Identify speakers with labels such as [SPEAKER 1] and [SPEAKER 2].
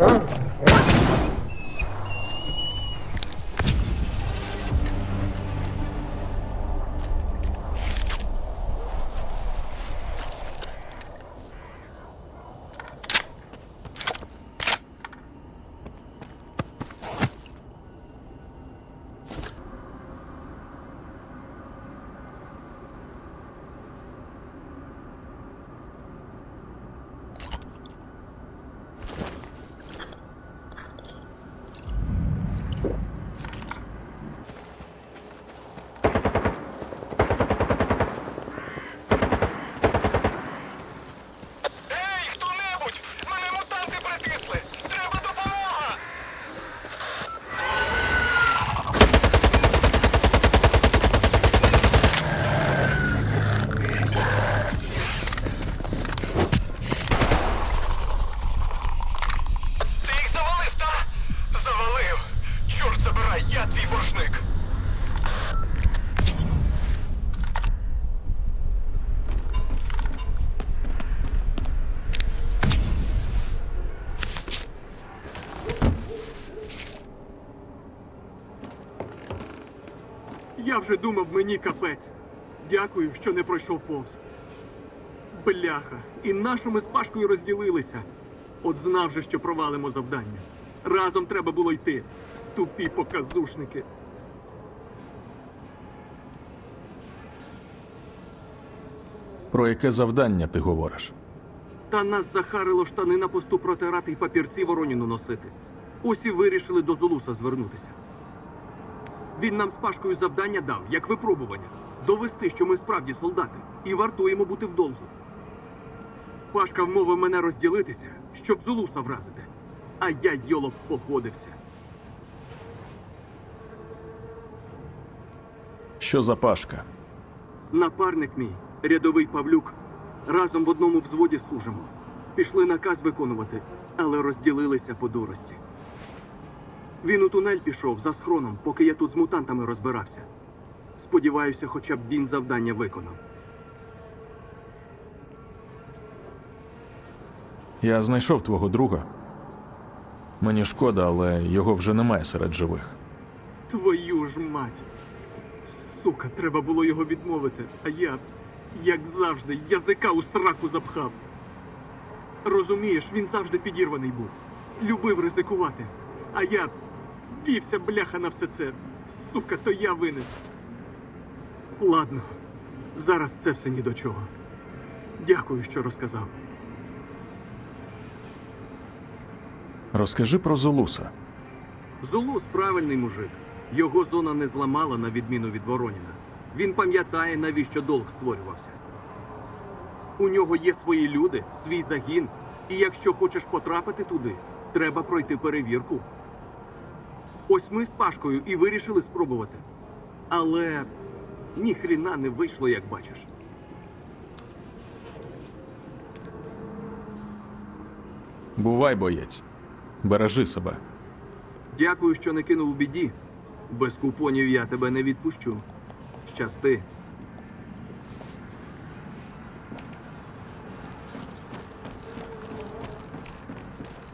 [SPEAKER 1] Huh? Я твій боржник!
[SPEAKER 2] Я вже думав, мені капець. Дякую, що не пройшов повз. Бляха, і нашу ми з Пашкою розділилися. От знав же, що провалимо завдання. Разом треба було йти. Тупі показушники.
[SPEAKER 3] Про яке завдання ти говориш?
[SPEAKER 2] Та нас захарило штани на посту протирати й папірці Вороніну носити. Ось і вирішили до Зулуса звернутися. Він нам з Пашкою завдання дав, як випробування, довести, що ми справді солдати, і вартуємо бути вдовгу. Пашка вмовив мене розділитися, щоб Зулуса вразити. А я йолоп походився.
[SPEAKER 3] Що за пашка?
[SPEAKER 2] Напарник мій, рядовий Павлюк, разом в одному взводі служимо. Пішли наказ виконувати, але розділилися по дурості. Він у тунель пішов за схроном, поки я тут з мутантами розбирався. Сподіваюся, хоча б він завдання виконав.
[SPEAKER 3] Я знайшов твого друга. Мені шкода, але його вже немає серед живих.
[SPEAKER 2] Твою ж мать. Сука, треба було його відмовити, а я, як завжди, язика у сраку запхав. Розумієш, він завжди підірваний був. Любив ризикувати. А я вівся бляха на все це. Сука, то я винен. Ладно, зараз це все ні до чого. Дякую, що розказав.
[SPEAKER 3] Розкажи про Золуса.
[SPEAKER 2] Зулус правильний мужик. Його зона не зламала на відміну від Вороніна. Він пам'ятає, навіщо долг створювався. У нього є свої люди, свій загін. І якщо хочеш потрапити туди, треба пройти перевірку. Ось ми з Пашкою і вирішили спробувати. Але ніхріна не вийшло, як бачиш.
[SPEAKER 3] Бувай, боєць. Бережи себе.
[SPEAKER 2] Дякую, що не кинув у біді. Без купонів я тебе не відпущу. Щасти.